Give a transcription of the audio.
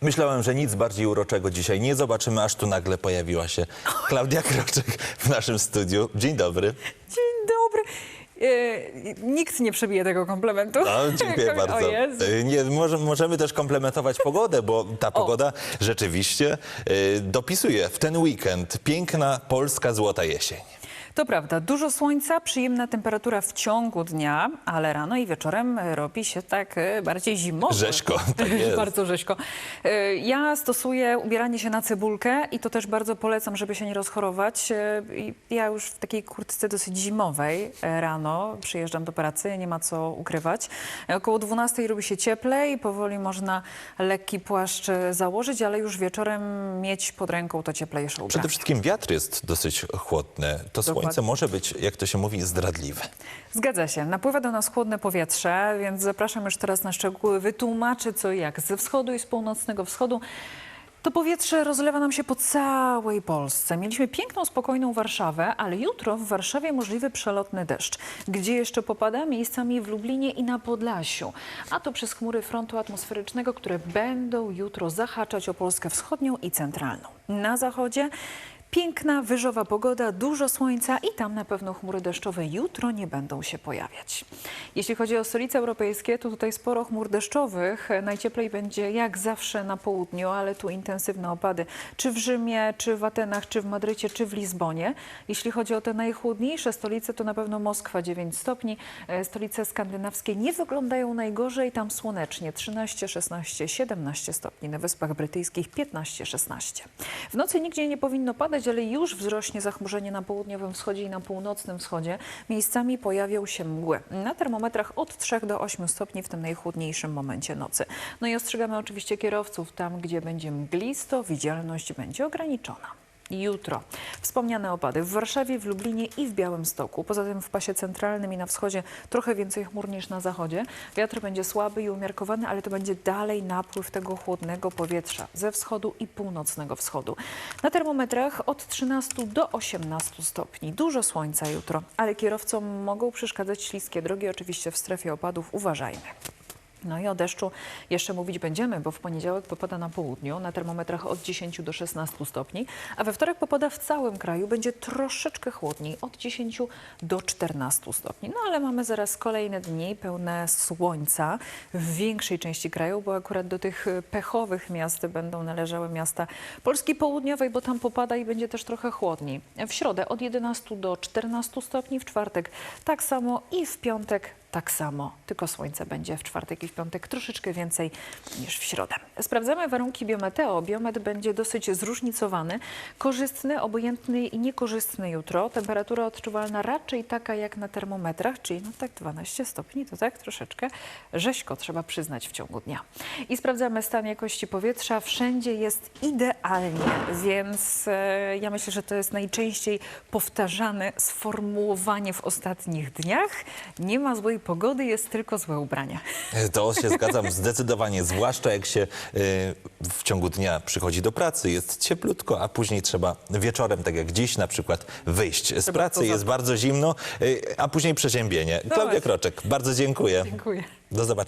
Myślałem, że nic bardziej uroczego dzisiaj nie zobaczymy, aż tu nagle pojawiła się Klaudia Kroczek w naszym studiu. Dzień dobry. Dzień dobry. E, nikt nie przebije tego komplementu. No, dziękuję bardzo. Y, Nie, może, możemy też komplementować pogodę, bo ta pogoda rzeczywiście y, dopisuje w ten weekend piękna polska złota jesień. To prawda, dużo słońca, przyjemna temperatura w ciągu dnia, ale rano i wieczorem robi się tak e, bardziej zimowo. Rzeźko, tak jest. bardzo rzeźko. E, Ja stosuję ubieranie się na cebulkę i to też bardzo polecam, żeby się nie rozchorować. E, Ja już w takiej kurtce dosyć zimowej rano przyjeżdżam do pracy, nie ma co ukrywać. Około 12 robi się cieplej, powoli można lekki płaszcz założyć, ale już wieczorem mieć pod ręką to cieplejsze ubranie. Przede wszystkim wiatr jest dosyć chłodny. To słońce może być, jak to się mówi, zdradliwe. Zgadza się. Napływa do nas chłodne powietrze, więc zapraszam już teraz na szczegóły. Wytłumaczę co i jak. Ze wschodu i z północnego wschodu to powietrze rozlewa nam się po całej Polsce. Mieliśmy piękną, spokojną Warszawę, ale jutro w Warszawie możliwy przelotny deszcz. Gdzie jeszcze popada? Miejscami w Lublinie i na Podlasiu. A to przez chmury frontu atmosferycznego, które będą jutro zahaczać o Polskę wschodnią i centralną. Na zachodzie Piękna, wyżowa pogoda, dużo słońca i tam na pewno chmury deszczowe jutro nie będą się pojawiać. Jeśli chodzi o stolice europejskie, to tutaj sporo chmur deszczowych. Najcieplej będzie jak zawsze na południu, ale tu intensywne opady, czy w Rzymie, czy w Atenach, czy w Madrycie, czy w Lizbonie. Jeśli chodzi o te najchłodniejsze stolice, to na pewno Moskwa 9 stopni. E, Stolice skandynawskie nie wyglądają najgorzej, tam słonecznie 13, 16, 17 stopni. Na Wyspach Brytyjskich 15, 16. W nocy nigdzie nie powinno padać, ale już wzrośnie zachmurzenie na południowym wschodzie i na północnym wschodzie. Miejscami pojawią się mgły. Na termometrach od 3 do 8 stopni w tym najchłodniejszym momencie nocy. No i ostrzegamy oczywiście kierowców tam, gdzie będzie mglisto, widzialność będzie ograniczona. Jutro wspomniane opady w Warszawie, w Lublinie i w Białymstoku. Poza tym w pasie centralnym i na wschodzie trochę więcej chmur niż na zachodzie. Wiatr będzie słaby i umiarkowany, ale to będzie dalej napływ tego chłodnego powietrza ze wschodu i północnego wschodu. Na termometrach od 13 do 18 stopni. Dużo słońca jutro, ale kierowcom mogą przeszkadzać śliskie drogi. Oczywiście w strefie opadów uważajmy. No i o deszczu jeszcze mówić będziemy, bo w poniedziałek popada na południu, na termometrach od 10 do 16 stopni, a we wtorek popada w całym kraju, będzie troszeczkę chłodniej, od 10 do 14 stopni. No ale mamy zaraz kolejne dni pełne słońca w większej części kraju, bo akurat do tych pechowych miast będą należały miasta Polski Południowej, bo tam popada i będzie też trochę chłodniej. W środę od 11 do 14 stopni, w czwartek tak samo i w piątek tak samo, tylko słońce będzie w czwartek i w piątek troszeczkę więcej niż w środę. Sprawdzamy warunki biometeo. Biomet będzie dosyć zróżnicowany, korzystny, obojętny i niekorzystny jutro. Temperatura odczuwalna raczej taka jak na termometrach, czyli no tak 12 stopni, to tak troszeczkę rzeźko trzeba przyznać w ciągu dnia. I sprawdzamy stan jakości powietrza. Wszędzie jest idealnie, więc e, ja myślę, że to jest najczęściej powtarzane sformułowanie w ostatnich dniach. Nie ma złej pogody, jest tylko złe ubrania. To się zgadzam zdecydowanie, zwłaszcza jak się y, w ciągu dnia przychodzi do pracy, jest cieplutko, a później trzeba wieczorem, tak jak dziś na przykład, wyjść z pracy, poza- jest bardzo zimno, y, a później przeziębienie. Klaudia. Kroczek, bardzo dziękuję. Dziękuję. Do zobaczenia.